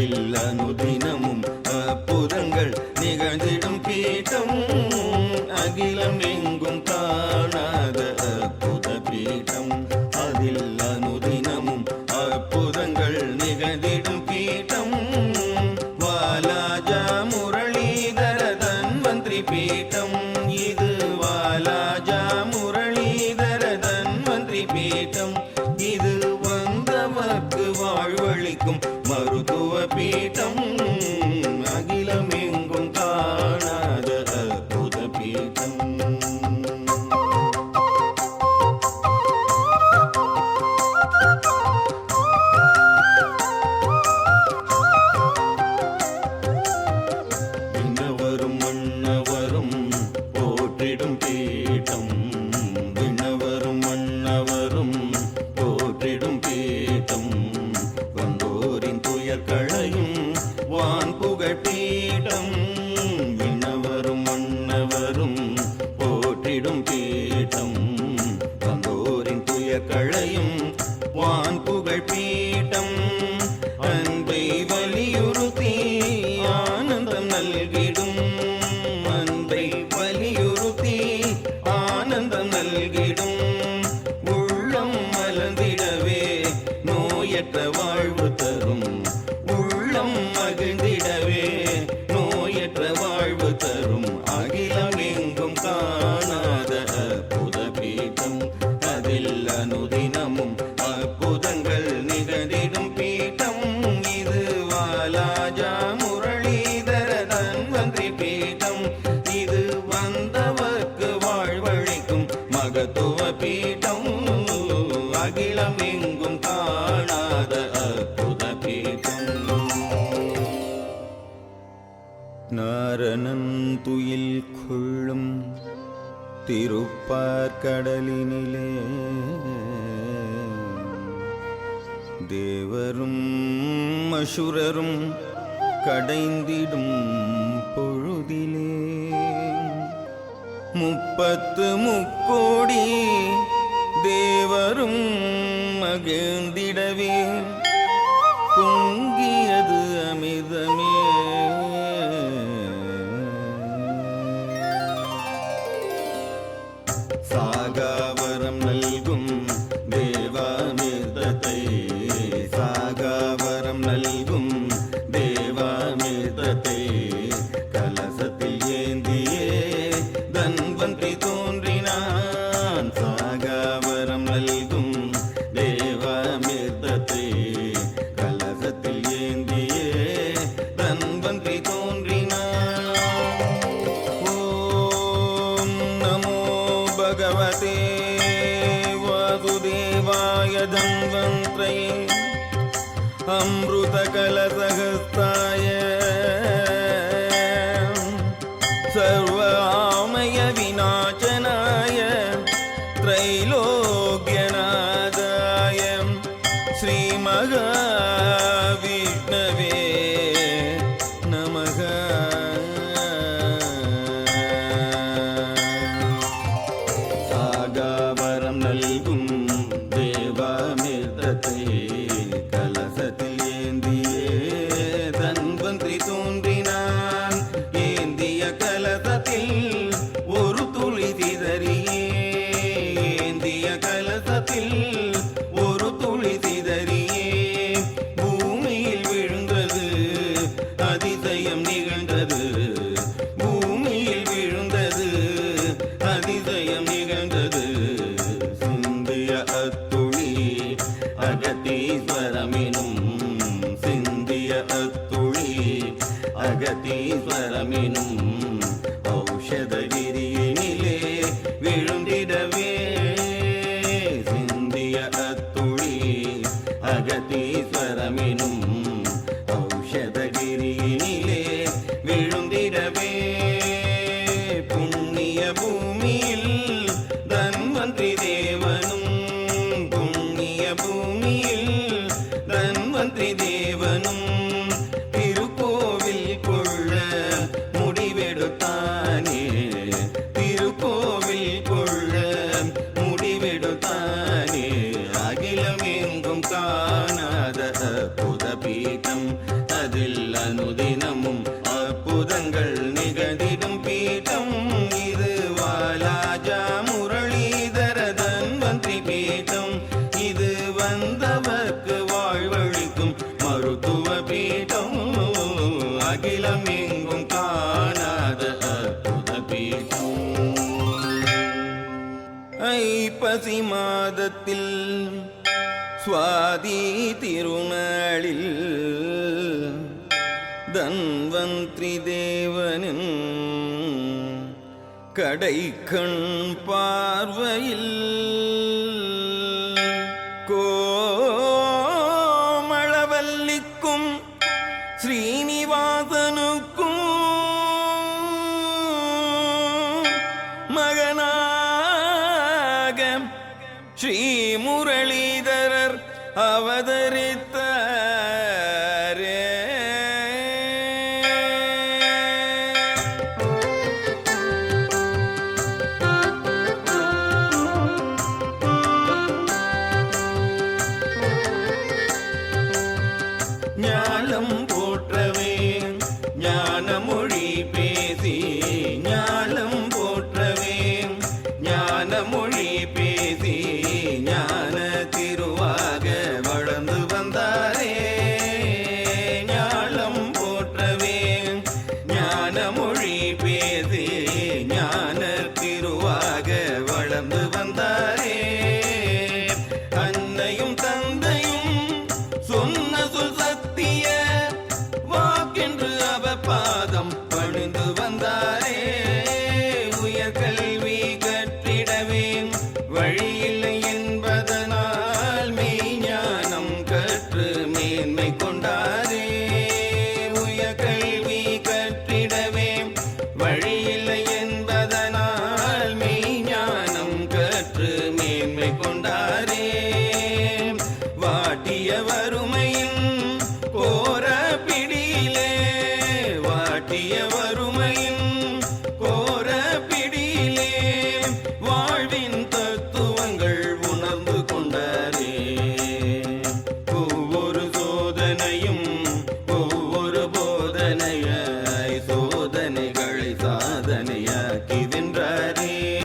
வாழ்வில் அனுதினமும் அற்புதங்கள் நிகழ்ந்திடும் பீட்டம். పీఠం வந்திட நாரணந்துயில் கொள்ளும் திருப்பார்கடலினிலே. தேவரும் அசுரரும் கடைந்திடும் பொழுதிலே. முப்பத்து முக்கோடி தேவரும் மகிழ்ந்திடவே. புண் ಸಾಗಾ अमृतकलसहस्ताय सर्व பீட்டம் இது வாலாஜா முரளிதர தன்வந்திரி பீட்டம். இது வந்தவர்க்கு வாழ்வழிக்கும் மருத்துவ பீட்டம். அகிலம் எங்கும் காணாத அற்புத பீட்டம். ஐப்பசி மாதத்தில் சுவாதி திருநாளில் தன்வந்திரி தேவனின் கடைக்கண் பார்வையில் கோமளவல்லிக்கும் ஸ்ரீனிவாசனுக்கும் மகனாக ஸ்ரீமுரளிதரர் அவதரித்த